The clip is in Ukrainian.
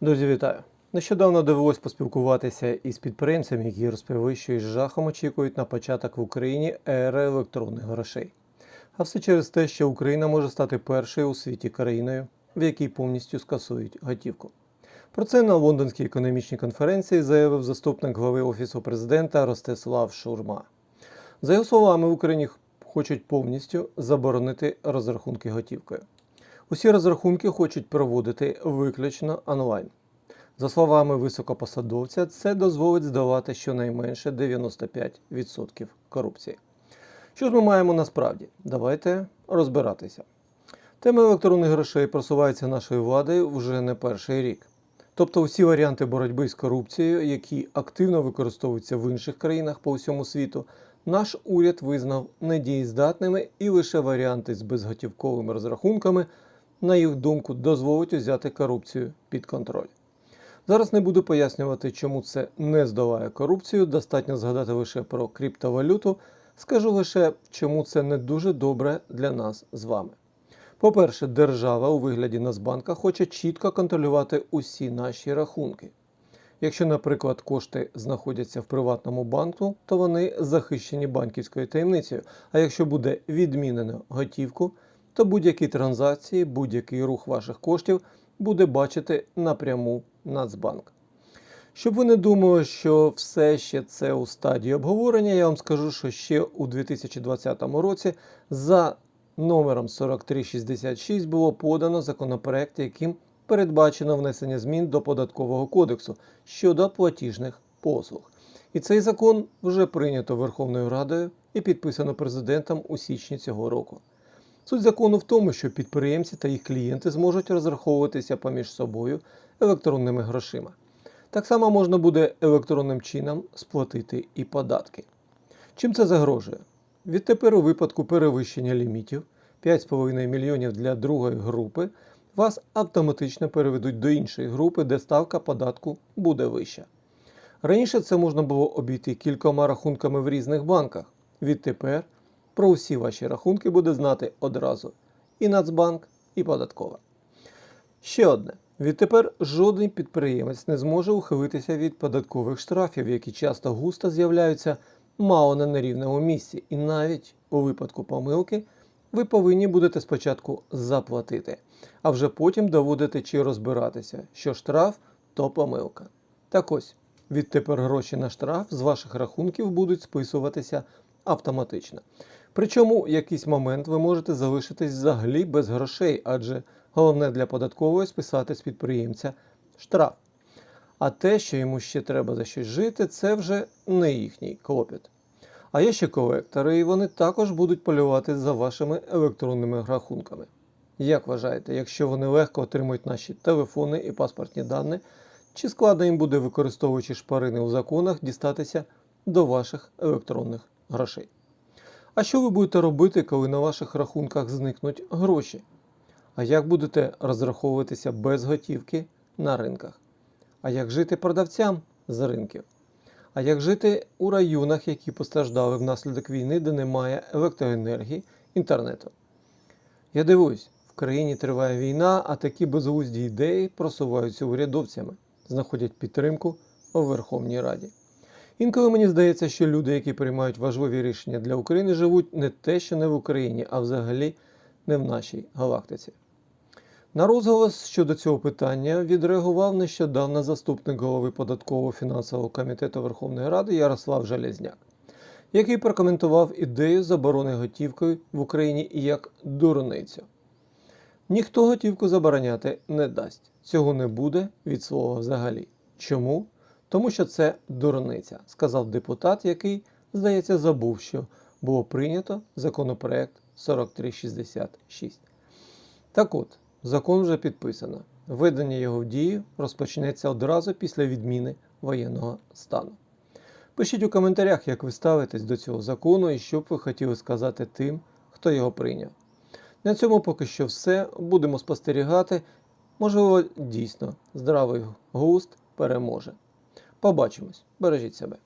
Друзі, вітаю! Нещодавно довелось поспілкуватися із підприємцями, які розповіли, що із жахом очікують на початок в Україні ери електронних грошей. А все через те, що Україна може стати першою у світі країною, в якій повністю скасують готівку. Про це на лондонській економічній конференції заявив заступник глави Офісу президента Ростислав Шурма. За його словами, в Україні хочуть повністю заборонити розрахунки готівкою. Усі розрахунки хочуть проводити виключно онлайн. За словами високопосадовця, це дозволить здолати щонайменше 95% корупції. Що ж ми маємо насправді? Давайте розбиратися. Тема електронних грошей просувається нашою владою вже не перший рік. Тобто усі варіанти боротьби з корупцією, які активно використовуються в інших країнах по всьому світу, наш уряд визнав недієздатними і лише варіанти з безготівковими розрахунками, на їх думку, дозволить взяти корупцію під контроль. Зараз не буду пояснювати, чому це не здолає корупцію, достатньо згадати лише про криптовалюту. Скажу лише, чому це не дуже добре для нас з вами. По-перше, держава у вигляді Нацбанка хоче чітко контролювати усі наші рахунки. Якщо, наприклад, кошти знаходяться в приватному банку, то вони захищені банківською таємницею. А якщо буде відмінено готівку, то будь-які транзакції, будь-який рух ваших коштів буде бачити напряму Нацбанк. Щоб ви не думали, що все ще це у стадії обговорення, я вам скажу, що ще у 2020 році за номером 4366 було подано законопроект, яким передбачено внесення змін до податкового кодексу щодо платіжних послуг. І цей закон вже прийнято Верховною Радою і підписано президентом у січні цього року. Суть закону в тому, що підприємці та їх клієнти зможуть розраховуватися поміж собою електронними грошима. Так само можна буде електронним чином сплатити і податки. Чим це загрожує? Відтепер у випадку перевищення лімітів 5,5 мільйонів для другої групи вас автоматично переведуть до іншої групи, де ставка податку буде вища. Раніше це можна було обійти кількома рахунками в різних банках. Відтепер про усі ваші рахунки буде знати одразу і Нацбанк, і податкова. Ще одне. Відтепер жоден підприємець не зможе ухилитися від податкових штрафів, які часто густо з'являються мало не на рівному місці. І навіть у випадку помилки ви повинні будете спочатку заплатити, а вже потім доводити чи розбиратися, що штраф то помилка. Так ось, відтепер гроші на штраф з ваших рахунків будуть списуватися автоматично. Причому в якийсь момент ви можете залишитись взагалі без грошей, адже головне для податкової списати з підприємця штраф. А те, що йому ще треба за щось жити, це вже не їхній клопіт. А є ще колектори, і вони також будуть полювати за вашими електронними рахунками. Як вважаєте, якщо вони легко отримують наші телефони і паспортні дані, чи складно їм буде, використовуючи шпарини у законах, дістатися до ваших електронних грошей? А що ви будете робити, коли на ваших рахунках зникнуть гроші? А як будете розраховуватися без готівки на ринках? А як жити продавцям з ринків? А як жити у районах, які постраждали внаслідок війни, де немає електроенергії, інтернету? Я дивуюсь, в країні триває війна, а такі безглузді ідеї просуваються урядовцями, знаходять підтримку у Верховній Раді. Інколи мені здається, що люди, які приймають важливі рішення для України, живуть не те, що не в Україні, а взагалі не в нашій галактиці. На розголос щодо цього питання відреагував нещодавно заступник голови податкового фінансового комітету Верховної Ради Ярослав Железняк, який прокоментував ідею заборони готівкою в Україні як дурницю. Ніхто готівку забороняти не дасть. Цього не буде від слова взагалі. Чому? Тому що це дурниця, сказав депутат, який, здається, забув, що було прийнято законопроект 4366. Так от, закон вже підписано. Введення його в дію розпочнеться одразу після відміни воєнного стану. Пишіть у коментарях, як ви ставитесь до цього закону і що б ви хотіли сказати тим, хто його прийняв. На цьому поки що все. Будемо спостерігати. Можливо, дійсно здравий глузд переможе. Побачимось. Бережіть себе.